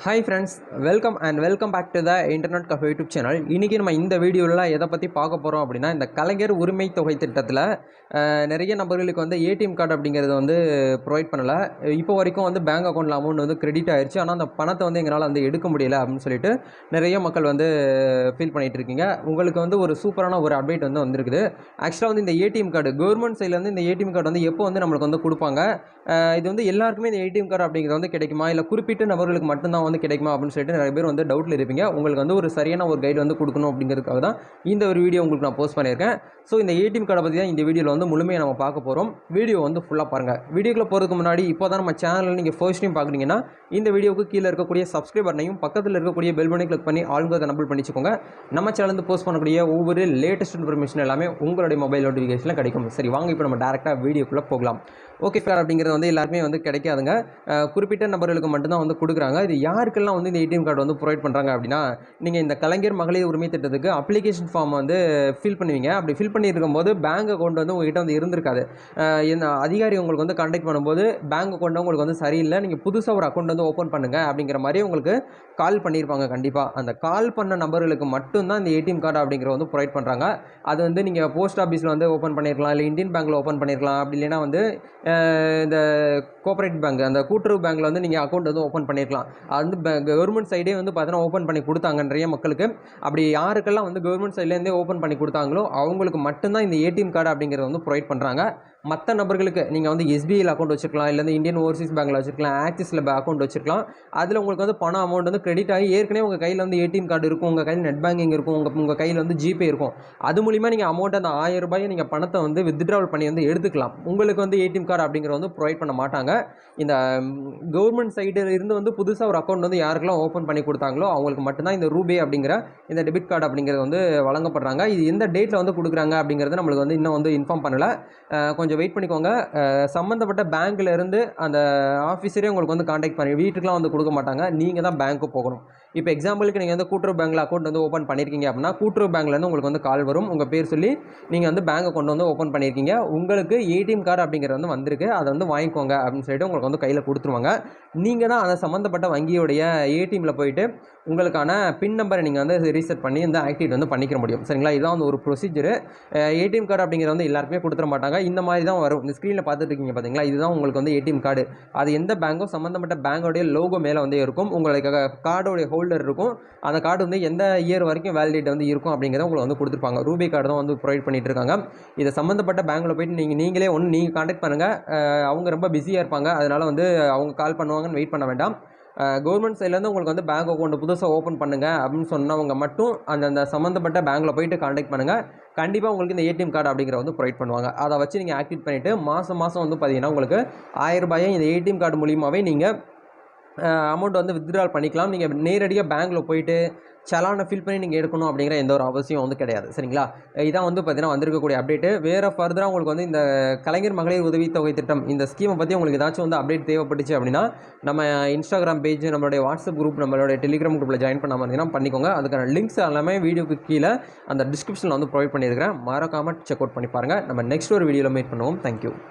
Hi friends welcome and welcome back to the internet cafe YouTube channel இன்றைக்கி நம்ம இந்த வீடியோவில் எதை பற்றி பார்க்க போகிறோம் அப்படின்னா இந்த கலைஞர் உரிமை தொகை திட்டத்தில் நிறைய நபர்களுக்கு வந்து ஏடிஎம் கார்டு அப்படிங்கிறது வந்து ப்ரொவைட் பண்ணலை. இப்போ வரைக்கும் வந்து பேங்க் அக்கௌண்ட்டில் அமௌண்ட் வந்து கிரெடிட் ஆயிருச்சு. ஆனால் அந்த பணத்தை வந்து எங்களால் வந்து எடுக்க முடியலை அப்படின்னு சொல்லிட்டு நிறைய மக்கள் வந்து ஃபீல் பண்ணிகிட்டு இருக்கீங்க. உங்களுக்கு வந்து ஒரு சூப்பரான ஒரு அப்டேட் வந்து வந்திருக்குது. ஆக்சுவலாக வந்து இந்த ஏடிஎம் கார்டு கவர்மெண்ட் சைட்லேருந்து இந்த ஏடிஎம் கார்டு வந்து எப்போ வந்து நம்மளுக்கு வந்து கொடுப்பாங்க? இது வந்து எல்லாருக்குமே இந்த ஏடிஎம் கார்டு அப்படிங்கிறது வந்து கிடைக்குமா? இல்லை குறிப்பிட்ட நபர்களுக்கு மட்டும்தான் வந்து கிடைக்குமா அப்படின்னு சொல்லிட்டு நிறைய பேர் வந்து டவுட்டில் இருப்பீங்க. உங்களுக்கு வந்து ஒரு சரியான ஒரு கைடு வந்து கொடுக்கணும் அப்படிங்கிறதுக்காக தான் இந்த ஒரு வீடியோ உங்களுக்கு நான் போஸ்ட் பண்ணியிருக்கேன். ஸோ இந்த ஏடிஎம் கார்டை பற்றி தான் இந்த வீடியோவில் வந்து முழுமையாக நம்ம பார்க்க போகிறோம் வீடியோ வந்து ஃபுல்லாக பாருங்கள் வீடியோக்குள்ள போகிறதுக்கு முன்னாடி இப்போ தான் நம்ம சேனலில் நீங்கள் ஃபர்ஸ்ட் டைம் பார்க்குறீங்கன்னா இந்த வீடியோக்கு கீழே இருக்கக்கூடிய சப்ஸ்கிரைப் பட்டனையும் பக்கத்தில் இருக்கக்கூடிய பெல் பண்ணி கிளிக் பண்ணி ஆளுங்கிறத நம்பிள் பண்ணிச்சுக்கோங்க. நம்ம சேனல் போஸ்ட் பண்ணக்கூடிய ஒவ்வொரு லேட்டஸ்ட் இன்ஃபர்மேஷன் எல்லாமே உங்களுடைய மொபைல் நோட்டிஃபிகேஷனில் கிடைக்கும். சரி வாங்க இப்போ நம்ம டேரெக்டாக வீடியோக்குள்ளே போகலாம். ஓகே சார் அப்படிங்கிறது வந்து எல்லாருமே வந்து கிடைக்காதுங்க. குறிப்பிட்ட நபர்களுக்கு மட்டும்தான் வந்து கொடுக்குறாங்க. இது யாருக்கெல்லாம் வந்து இந்த ஏடிஎம் கார்டு வந்து ப்ரொவைட் பண்ணுறாங்க அப்படின்னா நீங்கள் இந்த கலைஞர் மகளிர் உரிமை திட்டத்துக்கு அப்ளிகேஷன் ஃபார்ம் வந்து ஃபில் பண்ணுவீங்க. அப்படி ஃபில் பண்ணியிருக்கும் போது பேங்க் அக்கௌண்ட் வந்து உங்ககிட்ட வந்து இருந்திருக்காது. என்ன அதிகாரி உங்களுக்கு வந்து கான்டாக்ட் பண்ணும்போது பேங்க் அக்கௌண்ட் உங்களுக்கு வந்து சரியில்லை. நீங்கள் புதுசாக ஒரு அக்கௌண்ட் வந்து ஓப்பன் பண்ணுங்க அப்படிங்கிற மாதிரி உங்களுக்கு கால் பண்ணியிருப்பாங்க கண்டிப்பாக அந்த கால் பண்ண நபர்களுக்கு மட்டும்தான் இந்த ஏடிஎம் கார்டு அப்படிங்கிறத வந்து ப்ரொவைட் பண்ணுறாங்க அது வந்து நீங்கள் போஸ்ட் ஆஃபீஸில் வந்து ஓப்பன் பண்ணியிருக்கலாம் இல்லை இந்தியன் பேங்க்கில் ஓப்பன் பண்ணியிருக்கலாம் அப்படி இல்லைனா வந்து இந்த கோஆப்ரேட்டிவ் பேங்க் அந்த கூட்டுறவு பேங்க்கில் வந்து நீங்கள் அக்கௌண்ட் வந்து ஓப்பன் பண்ணியிருக்கலாம் அது வந்து கவர்மெண்ட் சைடே வந்து பார்த்தீங்கன்னா ஓப்பன் பண்ணி கொடுத்தாங்க நிறைய மக்களுக்கு. அப்படி யாருக்கெல்லாம் வந்து கவர்மெண்ட் சைட்லேருந்தே ஓப்பன் பண்ணி கொடுத்தாங்களோ அவங்களுக்கு மட்டும்தான் இந்த ஏடிஎம் கார்டு அப்படிங்கிறத வந்து ப்ரொவைட் பண்ணுறாங்க மற்ற நபர்களுக்கு நீங்கள் வந்து எஸ்பிஐயில் அக்கௌண்ட் வச்சுருக்கலாம் இல்லை வந்து இந்தியன் ஓவர்சீஸ் பேங்க்கில் வச்சுருக்கலாம் ஆக்சிஸில் அக்கௌண்ட் வச்சுருக்கலாம். அதில் உங்களுக்கு வந்து பணம் அமௌண்ட் வந்து கிரெடிட் ஆகி ஏற்கனவே உங்கள் கையில் வந்து ஏடிஎம் கார்டு இருக்கும் உங்கள் கையில் நெட் பேங்கிங் இருக்கும் உங்கள் உங்கள் கையில் வந்து ஜிபே இருக்கும். அது மூலிமா நீங்கள் அமௌண்ட் அந்த ஆயிரம் ரூபாயை நீங்கள் பணத்தை வந்து வித்ட்ராவல் பண்ணி வந்து எடுத்துக்கலாம். உங்களுக்கு வந்து ஏடிஎம் கார்டு அப்படிங்கிற வந்து ப்ரொவைட் பண்ண மாட்டாங்க. இந்த கவர்மெண்ட் சைடில் இருந்து வந்து புதுசாக ஒரு அக்கௌண்ட் வந்து யாருக்கெல்லாம் ஓப்பன் பண்ணி கொடுத்தாங்களோ அவங்களுக்கு மட்டும்தான் இந்த ரூபே அப்படிங்கிற இந்த டெபிட் கார்டு அப்படிங்கிறது வந்து வழங்கப்படுறாங்க. இது எந்த டேட்டில் வந்து கொடுக்குறாங்க அப்படிங்கிறது நம்மளுக்கு வந்து இன்னும் வந்து இன்ஃபார்ம் பண்ணலை. கொஞ்சம் கொஞ்சம் வெயிட் பண்ணிக்கோங்க. சம்மந்தப்பட்ட பேங்க்ல இருந்து அந்த ஆஃபீஸரே உங்களுக்கு வந்து காண்டாக்ட் பண்ணி வீட்டுக்குலாம் வந்து கொடுக்க மாட்டாங்க. நீங்கள் தான் பேங்க்கு போகணும். இப்போ எக்ஸாம்பிளுக்கு நீங்கள் வந்து கூட்டுறவு பேங்க்கில் அக்கௌண்ட் வந்து ஓப்பன் பண்ணியிருக்கீங்க அப்படின்னா கூட்டுறவு பேங்க்லேருந்து உங்களுக்கு வந்து கால் வரும். உங்கள் பேர் சொல்லி நீங்கள் வந்து பேங்கை கொண்டு வந்து ஓப்பன் பண்ணியிருக்கீங்க உங்களுக்கு ஏடிஎம் கார்டு அப்படிங்கிறது வந்து வந்திருக்கு. அதை வந்து வாங்கிக்கோங்க அப்படின்னு சொல்லிட்டு உங்களுக்கு வந்து கையில் கொடுத்துருவாங்க. நீங்கள் தான் அந்த சம்மந்தப்பட்ட வங்கியோடைய ஏடிஎம்மில் போயிட்டு உங்களுக்கான பின் நம்பரை நீங்கள் வந்து ரீசெட் பண்ணி இந்த ஆக்டிவேட் வந்து பண்ணிக்கிற முடியும். சரிங்களா? இதான் வந்து ஒரு ப்ரொசீஜர் ஏடிஎம் கார்டு அப்படிங்கிறது வந்து எல்லாருக்குமே கொடுத்துட மாட்டாங்க. இந்த மாதிரி தான் வரும். இந்த ஸ்க்ரீனில் பார்த்துட்டு இருக்கீங்க பார்த்தீங்களா இதுதான் உங்களுக்கு வந்து ஏடிஎம் கார்டு அது எந்த பேங்க்கும் சம்மந்தப்பட்ட பேங்கோடைய லோகோ மேலே வந்து இருக்கும். உங்களுக்கு கார்டோடைய ஹோல்டர் இருக்கும். அந்த கார்டு வந்து எந்த இயர் வரைக்கும் வேலிடேட் வந்து இருக்கும் அப்படிங்கிறத உங்களுக்கு வந்து கொடுத்துருப்பாங்க. ரூபே கார்டு தான் வந்து ப்ரொவைட் பண்ணிட்டு இருக்காங்க. இதை சம்மந்தப்பட்ட பேங்க்கில் போயிட்டு நீங்கள் நீங்களே ஒன்று நீங்கள் காண்டாக்ட் பண்ணுங்கள் அவங்க ரொம்ப பிஸியாக இருப்பாங்க. அதனால் வந்து அவங்க கால் பண்ணுவாங்கன்னு வெயிட் பண்ண வேண்டாம். கவர்மெண்ட் சைட்லேருந்து உங்களுக்கு வந்து பேங்க் அக்கௌண்ட் புதுசாக ஓப்பன் பண்ணுங்கள் அப்படின்னு சொன்னவங்க மட்டும் அந்த அந்த சம்மந்தப்பட்ட பேங்க்கில் போயிட்டு காண்டாக்ட் பண்ணுங்கள் கண்டிப்பாக உங்களுக்கு இந்த ஏடிஎம் கார்டு அப்படிங்கிற வந்து ப்ரொவைட் பண்ணுவாங்க. அதை வச்சு நீங்கள் ஆக்டிவேட் பண்ணிவிட்டு மாதம் மாதம் வந்து பார்த்தீங்கன்னா உங்களுக்கு ஆயிரம் ரூபாயை இந்த ஏடிஎம் கார்டு மூலியமாகவே நீங்கள் அமௌண்ட் வந்து வித்ட்ரால் பண்ணிக்கலாம். நீங்கள் நேரடியாக பேங்க்கில் போயிட்டு சலானை ஃபில் பண்ணி நீங்கள் எடுக்கணும் அப்படிங்கிற எந்த ஒரு அவசியம் வந்து கிடையாது. சரிங்களா? இதான் வந்து பார்த்தீங்கன்னா வந்திருக்கக்கூடிய அப்டேட்டு வேறு ஃபர்தராக உங்களுக்கு வந்து இந்த கலைஞர் மகளிர் உதவித்தொகை திட்டம் இந்த ஸ்கீமை பற்றி உங்களுக்கு ஏதாச்சும் வந்து அப்டேட் தேவைப்பட்டுச்சு அப்படின்னா நம்ம இன்ஸ்டாகிராம் பேஜ் நம்மளுடைய வாட்ஸ்அப் குரூப் நம்மளுடைய டெலிகிராம் குரூப்பில் ஜாயின் பண்ணாமல் இருந்தீங்கன்னா பண்ணிக்கோங்க. அதுக்கான லிங்க்ஸ் எல்லாமே வீடியோக்கு கீழே அந்த டிஸ்கிரிப்ஷனில் வந்து ப்ரொவைட் பண்ணியிருக்கிறேன். மறக்காமல் செக் அவுட் பண்ணி பாருங்கள் நம்ம நெக்ஸ்ட் ஒரு வீடியோவில் மீட் பண்ணுவோம். தேங்க்யூ